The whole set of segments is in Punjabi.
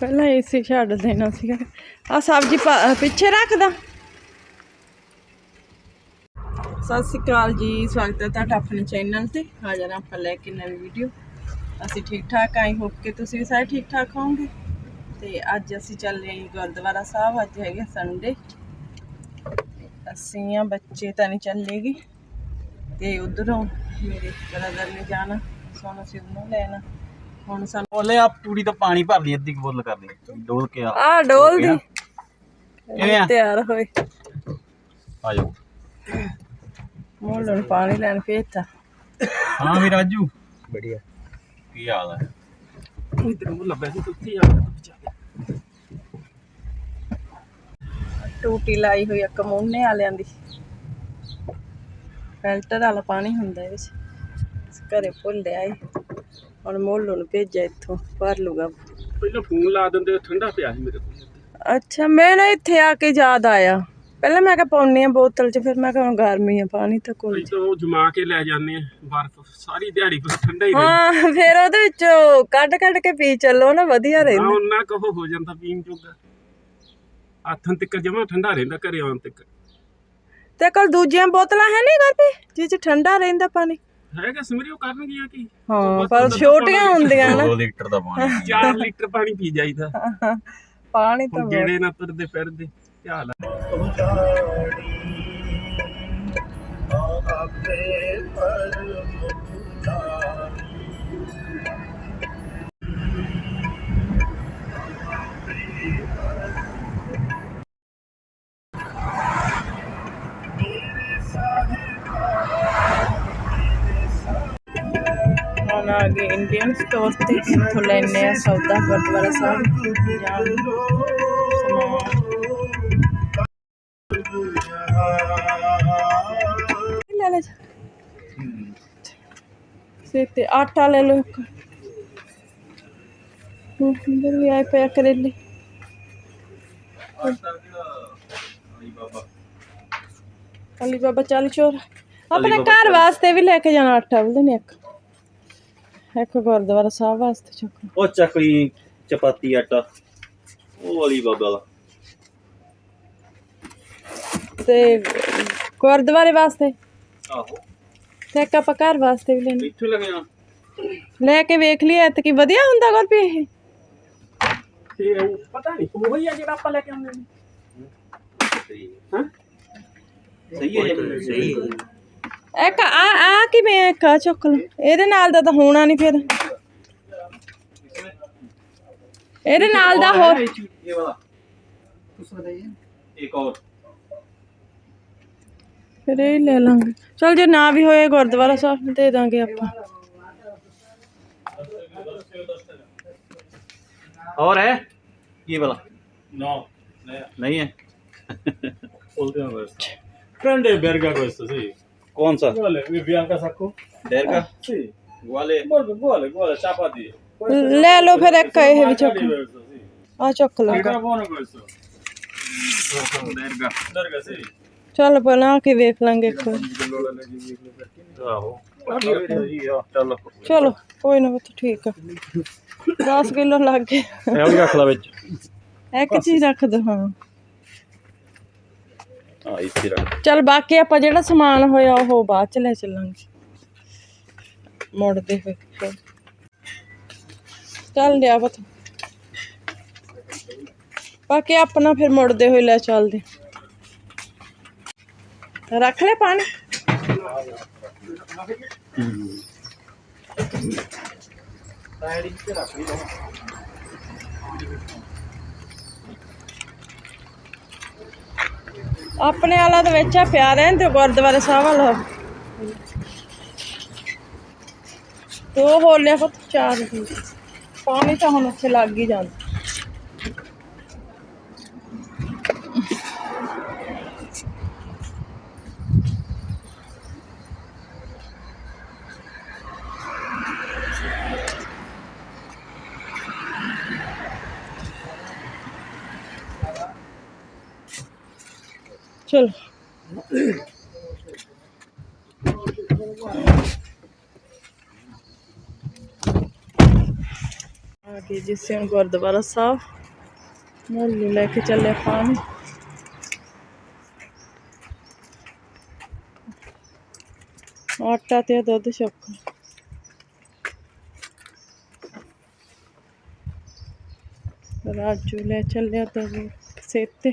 ਪਹਿਲਾਂ ਏਸੀ ਛੱਡ ਦੇਣਾ ਸੀਗਾ। ਆ ਸਬਜ਼ੀ ਪਿੱਛੇ ਰੱਖਦਾ। ਸਤਿ ਸ਼੍ਰੀ ਅਕਾਲ ਜੀ, ਸਵਾਗਤ ਹੈ ਤੁਹਾਡਾ ਆਪਣੇ ਚੈਨਲ ਤੇ। ਹਾਜ਼ਰ ਆਪਾਂ ਲੈ ਕੇ ਨਵੀਂ ਵੀਡੀਓ ਅਸੀਂ ਠੀਕ ਠਾਕ ਆਈ ਹੋਪ ਕਿ ਤੁਸੀਂ ਵੀ ਸਾਰੇ ਠੀਕ ਠਾਕ ਹੋਵੋਗੇ। ਤੇ ਅੱਜ ਅਸੀਂ ਚੱਲ ਰਹੇ ਹਾਂ ਗੁਰਦੁਆਰਾ ਸਾਹਿਬ, ਅੱਜ ਹੈਗਾ ਸੰਡੇ ਅਸੀਂ ਆ ਬੱਚੇ ਤਾਂ ਨਹੀਂ ਚੱਲੇਗੇ। ਤੇ ਉਧਰੋਂ ਮੇਰੇ ਬ੍ਰਦਰ ਨੇ ਜਾਣਾ, ਸੋਨੂੰ ਸਿਰ ਨੂੰ ਲੈਣਾ। ਹੁਣ ਸਾਨੂੰ ਬੋਲੇ ਆ ਪੂਰੀ ਤਾਂ ਪਾਣੀ ਭਰ ਲਈ ਅੱਧੀ ਕੁ ਬੋਤਲ ਕਰ ਲਈ। ਡੋਲ ਕੇ ਆ। ਆ ਡੋਲ ਦੀ। ਕਿਵੇਂ ਆ? ਤਿਆਰ ਹੋਏ। ਆ ਜਾਓ। ਮੋਲ ਨੂੰ ਪਾਣੀ ਲੈਣ ਭੇਜਤਾ ਹਾਂ ਵੀ ਰਾਜੂ। ਬੜੀਆ ਕੀ ਹਾਲ ਹੈ ਇਧਰ ਨੂੰ ਲੱਭਿਆ ਸੀ ਕੁੱਤੀ ਆ ਟੂਟੀ ਲਾਈ ਹੋਈ ਆ ਕਮੋਨੇ ਵਾਲਿਆਂ ਦੀ। ਫਿਲਟਰ ਵਾਲਾ ਪਾਣੀ ਹੁੰਦਾ ਇਹ ਵਿੱਚ। ਘਰੇ ਭੁੱਲਿਆ ਏ ਹੁਣ ਮੋਲੂ ਨੂੰ ਭੇਜਿਆ ਇੱਥੋਂ ਭਰ ਲੂਗਾ ਪਹਿਲਾਂ ਫੋਨ ਲਾ ਦਿੰਦੇ ਠੰਡਾ ਪਿਆ ਸੀ ਮੇਰੇ ਕੋਲ। ਅੱਛਾ ਮੈਂ ਨਾ ਇੱਥੇ ਆ ਕੇ ਯਾਦ ਆਇਆ। ਪਹਿਲਾਂ ਮੈਂ ਕਿਹਾ ਪਾਉਣੀ ਆ ਬੋਤਲ 'ਚ ਫਿਰ ਮੈਂ ਕਿਹਾ ਹੁਣ ਗਰਮੀ ਆ ਪਾਣੀ ਤਾਂ ਕੋਲ ਅਸੀਂ ਤਾਂ ਉਹ ਜਮਾ ਕੇ ਲੈ ਜਾਂਦੇ ਆ ਬਰਫ਼ ਸਾਰੀ ਦਿਹਾੜੀ ਬਸ ਠੰਡਾ ਹੀ ਰਹਿੰਦਾ। ਹਾਂ ਫਿਰ ਉਹਦੇ ਵਿੱਚੋਂ ਕੱਢ ਕੱਢ ਕੇ ਪੀ ਚੱਲੋ ਨਾ ਵਧੀਆ ਹਾਂ ਰਹਿੰਦਾ। ਉਹਨਾਂ ਕਹੋ ਹੋ ਜਾਂਦਾ ਪੀਣ ਜੋਗਾ। ਹੱਥਾਂ ਤੱਕ ਜਮਾ ਠੰਡਾ ਰਹਿੰਦਾ ਘਰੇ ਆਉਣ ਤੱਕ। ਤੇ ਕੋਲ ਦੂਜੀਆਂ ਬੋਤਲਾਂ ਹੈ ਨਹੀਂ ਗਰਮੀ ਜਿਹ 'ਚ ਠੰਡਾ ਰਹਿੰਦਾ ਪਾਣੀ? ਹੈਗਾ ਸਮਰੀ ਉਹ ਕਰਨਗੀਆਂ ਕੀ? ਹਾਂ ਪਰ ਛੋਟੀਆਂ ਹੁੰਦੀਆਂ ਨਾ। 2 ਲੀਟਰ ਦਾ ਪਾਣੀ 4 ਲੀਟਰ ਪਾਣੀ ਪੀ ਜਾਈਦਾ। ਪਾਣੀ ਤਾਂ ਜਿਹੜੇ ਨਾ ਤੁਰਦੇ ਫਿਰਦੇ ਧਿਆਨ ਹੁਣ ਆ ਗਏ ਇੰਡੀਅਨ ਸਟੋਰ ਤੇ ਇੱਥੋਂ ਲੈਣੇ ਆ ਸੌਦਾ ਗੁਰਦੁਆਰਾ ਸਾਹਿਬ। ਲੈ ਲੈ ਸੇ ਤੇ ਆਟਾ ਲੈ ਇੱਕ। ਹੂੰ ਅੰਦਰ ਵੀ ਆਏ ਪਿਆ ਕਰੇਲੇ। ਅਲੀ ਬਾਬਾ ਚੱਲ ਚੋਰ। ਆਪਣੇ ਘਰ ਵਾਸਤੇ ਵੀ ਲੈ ਕੇ ਜਾਣਾ ਆਟਾ ਬੋਲਦੇ ਨੇ ਇੱਕ। ਇੱਕ ਗੁਰਦੁਆਰਾ ਸਾਹਿਬ ਵਾਸਤੇ ਚੱਕ ਉਹ ਚੱਕਲੀ ਚਪਾਤੀ ਆਟਾ ਉਹ ਵਾਲੀ ਬਾਬਾ ਦਾ ਤੇ ਗੁਰਦੁਆਰੇ ਵਾਸਤੇ ਆਹੋ ਤੇ ਇੱਕ ਆਪਾਂ ਘਰ ਵਾਸਤੇ ਵੀ ਲੈਣਾ ਇੱਥੋਂ ਲੱਗ ਜਾਣਾ ਲੈ ਕੇ ਵੇਖ ਲਈ ਐਤ ਕੀ ਵਧੀਆ ਹੁੰਦਾ ਗੁਰਪੀ ਇਹ ਤੇ ਉਹ ਪਤਾ ਨਹੀਂ ਉਹ ਹੀ ਆ ਜਿਹੜਾ ਆਪਾਂ ਲੈ ਕੇ ਆਉਂਦੇ ਨੇ ਹਾਂ ਸਹੀ ਹੈ ਸਹੀ ਹੈ ਇੱਕ ਆ ਆ ਕਿਵੇਂ ਇੱਕ ਆ ਚੁੱਕ ਲਓ ਇਹਦੇ ਨਾਲ ਦਾ ਤਾਂ ਹੋਣਾ ਨਹੀਂ ਫਿਰ ਇਹਦੇ ਨਾਲ ਦਾ ਹੋਰ ये वाला एक और ਫਿਰ ਇਹ ਲੈ ਲਾਂਗੇ ਚਲ ਜੇ ਨਾ ਵੀ ਹੋਏ ਗੁਰਦੁਆਰਾ ਸਾਹਿਬ ਦੇ ਦਾਂਗੇ ਆਪਾਂ और है ये वाला ਨੋ नहीं है Ultima questo. Prende il berga questo, sì. कौन सा Uguale, il bianca sacco? Der का Sì. वाले Uguale, uguale, uguale, ciapati. ਲੈ ਲਓ ਫਿਰ ਇੱਕ ਇਹ ਵੀ ਚੁੱਕ diverso, sì. ਆ ਚੁੱਕ ਲਓ Era buono questo. डेर का Berga, sì. ਚੱਲ ਬਣਾ ਕੇ ਵੇਖ ਲਾਂਗੇ ਇੱਕ ਵਾਰ आहो चलो ਚਲੋ ਕੋਈ ਨਾ ਪੁੱਤ ਠੀਕ ਆ 10 ਕਿਲੋ ਲੱਗ ਗਏ ਇਹ ਵੀ ਰੱਖ ਲਾ ਵਿੱਚ ਇੱਕ ਚੀਜ਼ ਰੱਖ ਦੋ ਹਾਂ ਹਾਂ, ਇੱਥੇ ਰੱਖ। ਚੱਲ ਬਾਕੀ ਆਪਾਂ ਜਿਹੜਾ ਸਮਾਨ ਹੋਇਆ ਉਹ ਬਾਅਦ ਚ ਲੈ ਚੱਲਾਂਗੇ। ਮੁੜਦੇ ਹੋਏ। ਫਿਰ। ਚੱਲ ਲਿਆ ਪੁੱਤ। ਬਾਕੀ ਆਪਣਾ ਫਿਰ ਮੁੜਦੇ ਹੋਏ ਲੈ ਚੱਲਦੇ। ਰੱਖ ਲੈ ਪਾਣੀ। ਆਪਣੇ ਵਾਲਾ ਦੇ ਵਿੱਚ ਆ, ਪਿਆ ਰਹਿਣ ਤੇ ਗੁਰਦੁਆਰੇ ਸਾਹਿਬ ਵਾਲਾ। ਦੋ ਹੋਰ ਪੁੱਤ, ਚਾਰ। ਪਾਣੀ ਤਾਂ ਹੁਣ ਉੱਥੇ ਲੱਗ ਹੀ ਜਾਂਦਾ। ਚਲੋ। ਆ ਗਏ ਜਿਸ ਹੁਣ ਗੁਰਦੁਆਰਾ ਸਾਹਿਬ। ਮੋਲੂ ਲੈ ਕੇ ਚੱਲੇ ਪਾਣੀ ਆਟਾ ਤੇ ਦੁੱਧ ਚੱਕ ਰਾਜੂ ਲੈ ਚੱਲਿਆ ਤਾਂ। ਸੇਤੇ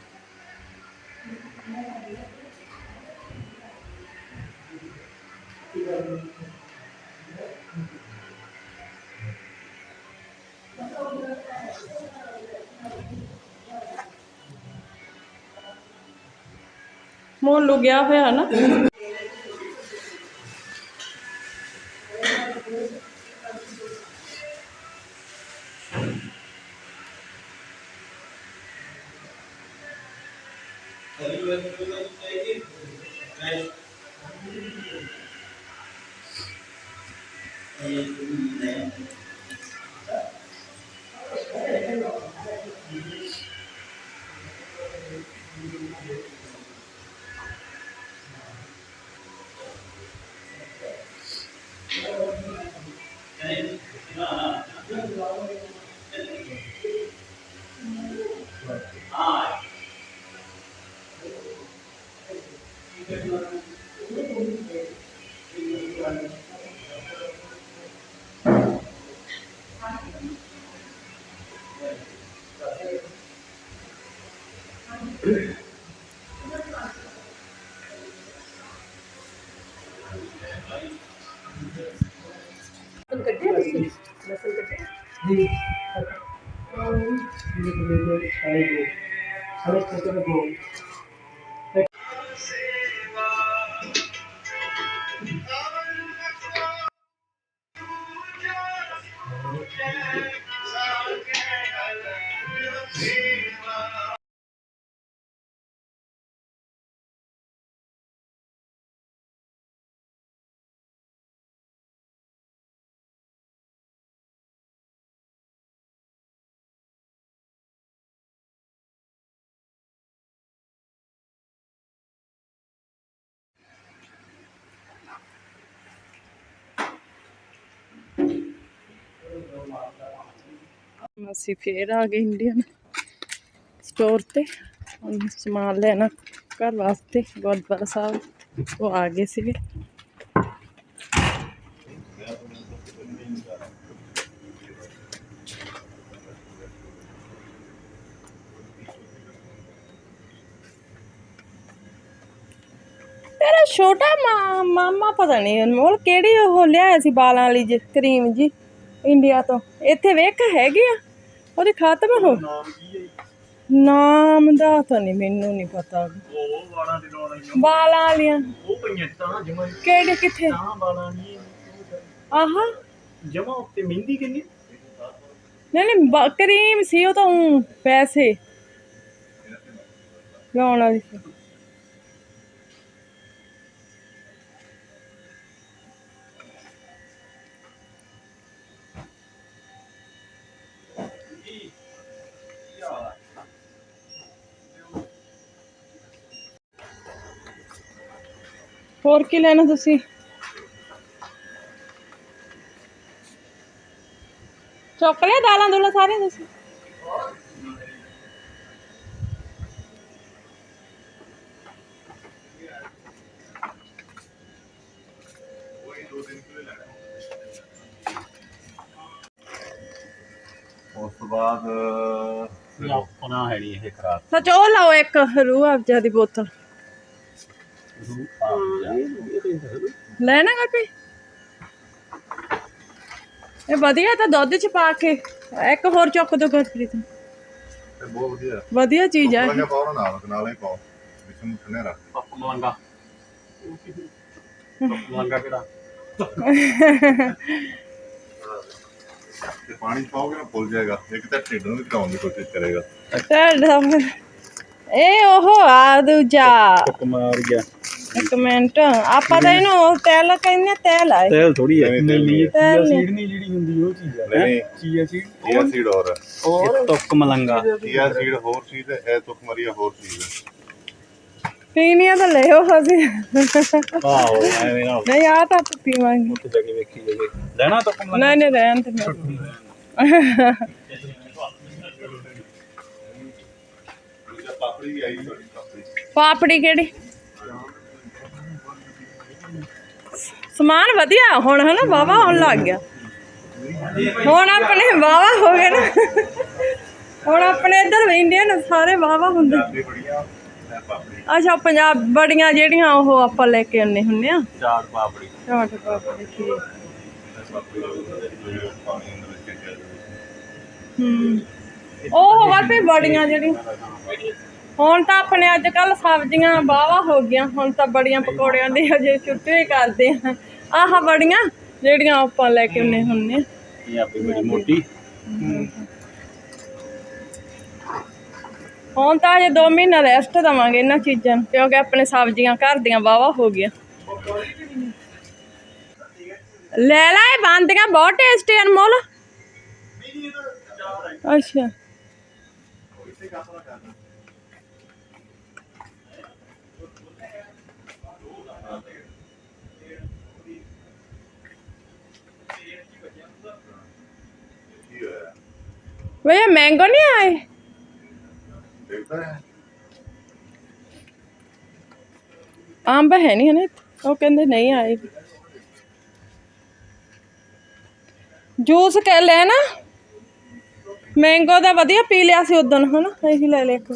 ਮੋਲੂ ਗਿਆ ਹੋਇਆ ਨਾ Yeah. ਅਸੀਂ ਫੇਰ ਆ ਗਏ ਇੰਡੀਅਨ ਸਟੋਰ ਤੇ। ਹੁਣ ਸਮਾਨ ਲੈਣਾ ਘਰ ਵਾਸਤੇ, ਗੁਰਦੁਆਰਾ ਸਾਹਿਬ ਉਹ ਆ ਗਏ ਸੀਗੇ। ਤੇਰਾ ਛੋਟਾ ਮਾ- ਮਾਮਾ ਪਤਾ ਨਹੀਂ ਅਨਮੋਲ ਕਿਹੜੀ ਉਹ ਲਿਆਇਆ ਸੀ ਬਾਲਾਂ ਵਾਲੀ ਜੀ ਕਰੀਮ ਜੀ ਇੰਡੀਆ ਤੋਂ। ਇੱਥੇ ਵੇਖ, ਹੈਗੇ ਆ? ਉਹਦੇ ਖਤਮ ਹੋ ਨਾਮ ਦਾ ਤਾਂ ਨਹੀਂ ਮੈਨੂੰ ਨਹੀਂ ਪਤਾ। ਉਹ ਵਾਲਾਂ ਦੇ ਬਾਲਾਂ ਵਾਲੀਆਂ। ਉਹ ਪਈਆਂ ਤਾਂ ਜਮਾ ਕਿਹੜੇ ਕਿੱਥੇ? ਤਾਂ ਵਾਲਾਂ ਨਹੀਂ ਆਹਾ। ਜਮਾ ਉੱਤੇ ਮਹਿੰਦੀ ਕਿੰਨੀ ਨਹੀਂ ਨਹੀਂ ਕਰੀਮ ਸੀ ਉਹ ਤਾਂ ਪੈਸੇ। ਲਾਉਣ ਵਾਲੀ ਸੀ। ਹੋਰ ਕੀ ਲੈਣਾ ਤੁਸੀਂ? ਚੁੱਕ ਲਿਆ ਦਾਲਾਂ ਦੁਲਾਂ ਸਾਰੀਆਂ ਤੁਸੀਂ? ਉਸ ਤੋਂ ਬਾਅਦ ਆਪਣਾ ਹੈ ਨਹੀਂ ਇਹ ਖਰਾਬ। ਸੱਚ ਉਹ ਲਾਓ ਇੱਕ ਰੂਹ ਅਫਜਾ ਦੀ ਬੋਤਲ। ਲੈਣਾ ਕਾਪੀ ਇਹ ਵਧੀਆ ਤਾਂ ਦੁੱਧ ਚ ਪਾ ਕੇ। ਇੱਕ ਹੋਰ ਚੁੱਕ ਦੋ ਗੁਰਪ੍ਰੀਤ ਇਹ ਬਹੁਤ ਵਧੀਆ। ਵਧੀਆ ਚੀਜ਼ ਆ ਇਹ। ਲੱਗਿਆ ਪਾਉਣਾ ਨਾਲ ਨਾਲ ਹੀ ਪਾਓ। ਵਿੱਚ ਨੂੰ ਠੰਡੇ ਰੱਖ। ਪੱਪ ਮਲੰਗਾ। ਪੱਪ ਮਲੰਗਾ ਕਿਹੜਾ? ਤੇ ਪਾਣੀ ਪਾਓਗੇ ਨਾ ਫੁੱਲ ਜਾਏਗਾ। ਇੱਕ ਤਾਂ ਢਿੱਡ ਨੂੰ ਵੀ ਘਟਾਉਣ ਦੀ ਕੋਸ਼ਿਸ਼ ਕਰੇਗਾ। ਫਿਰ- ਇਹ ਉਹ ਆ ਦੂਜਾ। ਮਾਰ ਗਿਆ। ਇੱਕ ਮਿੰਟ। ਆਪਾਂ ਤਾਂ ਇਹਨੂੰ ਤੈਲ ਕਹਿੰਦੇ ਆ, ਤੈਲ ਆ ਇਹ। ਤੇਲ ਥੋੜੀ ਹੈ ਨਹੀਂ, ਚੀਆ। ਸੀਡ ਨਹੀਂ ਜਿਹੜੀ ਹੁੰਦੀ ਉਹ ਚੀਜ਼ ਹੈ ਨਹੀਂ। ਚੀਆ ਸੀਡ ਚੀਆ ਸੀਡ ਹੋਰ। ਹੈ ਔਰ ਤੁੱਕ ਮਲੰਗਾ। ਚੀਆ ਸੀਡ ਹੋਰ ਚੀਜ਼ ਹੈ ਇਹ ਤੁਕ ਮਰੀਆ ਹੋਰ ਚੀਜ਼ ਹੈ। ਪੀਣੀ ਆ ਤਾਂ ਲੈ ਆਓ ਅਸੀਂ ਆਹੋ ਐਵੇਂ ਨਾ। ਨਹੀਂ ਆ ਤਾਂ ਆਪਾਂ ਪੀਵਾਂਗੇ। ਉੱਥੇ ਜਾ ਕੇ ਵੇਖੀ ਜਾਈਏ। ਲੈਣਾ ਤੁੱਕ ਮਲੰਗਾ? ਨਹੀਂ ਨਹੀਂ ਰਹਿਣ ਤੇ ਪਾਪੜੀ ਵੀ ਆਈ ਤੁਹਾਡੀ ਪਾਪੜੀ। ਪਾਪੜੀ ਕਿਹੜੀ? ਸਮਾਨ ਵਧੀਆ ਹੁਣ ਹਨਾ ਵਾਵਾ ਹੋਣ ਲੱਗ ਗਿਆ। ਹੁਣ ਆਪਣੇ ਵਾਵਾ ਹੋ ਗਏ ਨਾ। ਹੁਣ ਆਪਣੇ ਇੱਧਰ ਇੰਡੀਅਨ ਸਾਰੇ ਵਾਵਾ ਹੁੰਦੇ। ਅੱਛਾ ਪੰਜਾਬ ਬੜੀਆਂ ਜਿਹੜੀਆਂ ਉਹ ਆਪਾਂ ਲੈ ਕੇ ਆਉਂਦੇ ਹੁੰਦੇ ਆ। ਚਾਟ ਪਾਪੜੀ। ਟਮਾਟਰ ਪਾਪੜੀ ਠੀਕ। ਹੂੰ। ਉਹ ਹੋਰ ਵੀ ਬੜੀਆਂ ਜਿਹੜੀਆਂ। ਹੁਣ ਤਾਂ ਆਪਣੇ ਅੱਜ ਕੱਲ ਸਬਜ਼ੀਆਂ ਬਾਵਾ ਹੋ ਗਈਆਂ। ਹੁਣ ਤਾਂ ਬੜੀਆਂ ਪਕੌੜਿਆਂ ਦੀ ਹਜੇ ਛੁੱਟੀ ਕਰਦੇ ਆ। ਆਹ ਬੜੀਆਂ ਜਿਹੜੀਆਂ ਆਪਾਂ ਲੈ ਕੇ ਆਉਂਦੇ ਹੁੰਦੇ ਆ। ਇਹ ਆਪੀ ਬੜੀ ਮੋਟੀ। ਹੁਣ ਤਾਂ ਅਜੇ 2 ਮਹੀਨਾ ਰੈਸਟ ਦਵਾਂਗੇ ਇਹਨਾਂ ਚੀਜ਼ਾਂ ਨੂੰ ਕਿਉਂਕਿ ਆਪਣੇ ਸਬਜ਼ੀਆਂ ਘਰ ਦੀਆਂ ਵਾਵਾ ਹੋ ਗਈਆਂ। ਲੈ ਲੈ ਇਹ ਬੰਦੀਆਂ ਬਹੁਤ ਟੇਸਟੀ ਅਨਮੋਲ ਅੱਛਾ। ਵੇ ਇਹ ਮੈਂਗੋ ਨਹੀਂ ਆਏ ਅੰਬ ਹੈ ਨਹੀਂ ਹਨੇ ਉਹ ਕਹਿੰਦੇ ਨਹੀਂ ਆਏ ਜੂਸ ਕਹਿ ਲੈ ਨਾ ਮੈਂਗੋ ਦਾ ਵਧੀਆ ਪੀ ਲਿਆ ਸੀ ਉਦੋਂ ਹਨਾ ਇਹੀ ਲੈ ਲੈ ਇੱਕ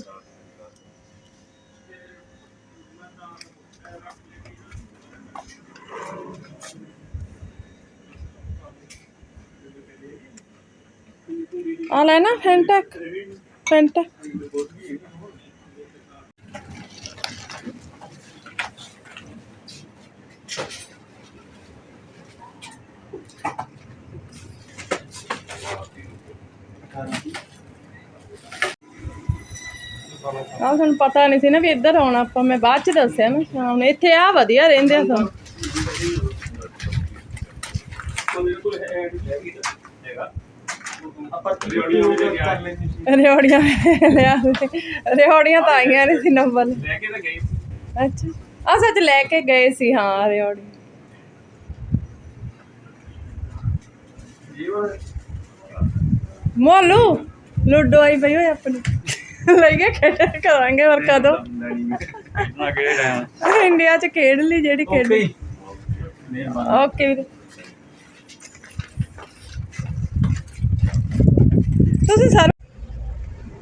ਆ ਲੈਣਾ ਨਾ, ਫੈਂਟਾ ਫੈਂਟਾ। ਆ ਪਤਾ ਨਹੀਂ ਸੀ ਨਾ ਵੀ ਇੱਧਰ ਆਉਣਾ ਆਪਾਂ, ਮੈਂ ਬਾਅਦ ਚ ਦੱਸਿਆ ਨਾ ਸ਼ਾਮ ਨੂੰ ਇੱਥੇ ਆ ਵਧੀਆ ਰਹਿੰਦੇ ਆ ਸਾਨੂੰ ਆਪਾਂ ਟੀਵੀ ਕਰ ਲੈਂਦੇ ਸੀ ਰਿਓੜੀਆਂ ਲਿਆ ਰਿਓੜੀਆਂ ਤਾਂ ਆਈਆਂ ਨਹੀਂ ਸੀ ਨੰਬਰ। ਲੈ ਕੇ ਤਾਂ ਗਏ ਅੱਛਾ। ਆ ਸੱਚ ਲੈ ਕੇ ਗਏ ਸੀ ਹਾਂ ਰਿਓੜੀ। ਮੋਲੂ ਲੁੱਡੋ ਆਈ ਪਈ ਹੋਈ ਆਪਣੀ। ਲੈ ਕੇ ਖੇਡ ਕਰਾਂਗੇ ਹੋਰ ਕਦੋਂ। ਨਾ ਕਿਹੜੇ ਇੰਡੀਆ ਚ ਖੇਡ ਲਈ ਜਿਹੜੀ ਖੇਡ ਓਕੇ ਵੀਰੇ। ਤੁਸੀਂ ਸਾਰੇ।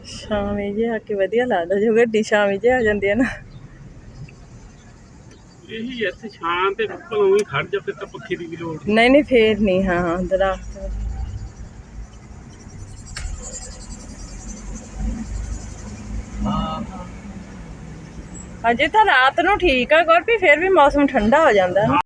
ਸ਼ਾਮੀ ਜੇ ਆ ਕੇ ਵਧੀਆ ਲੱਗਦਾ ਜੋ ਗੱਡੀ ਸ਼ਾਮੀ ਜੇ ਆ ਜਾਂਦੀ ਹੈ ਨਾ। ਇਹੀ ਇੱਥੇ ਛਾਂ ਤੇ ਭਲੋਂ ਹੀ ਖੜ ਜਾ ਫਿਰ ਤਾਂ ਪੱਖੇ ਦੀ ਵੀ ਲੋੜ ਨਹੀਂ ਨਹੀਂ ਫੇਰ ਨਹੀਂ ਹਾਂ ਹਾਂ ਦਰਖਤ ਅਜੇ ਤਾਂ ਰਾਤ ਨੂੰ ਠੀਕ ਆ ਗੁਰਪੀ ਫੇਰ ਵੀ ਮੌਸਮ ਠੰਡਾ ਹੋ ਜਾਂਦਾ।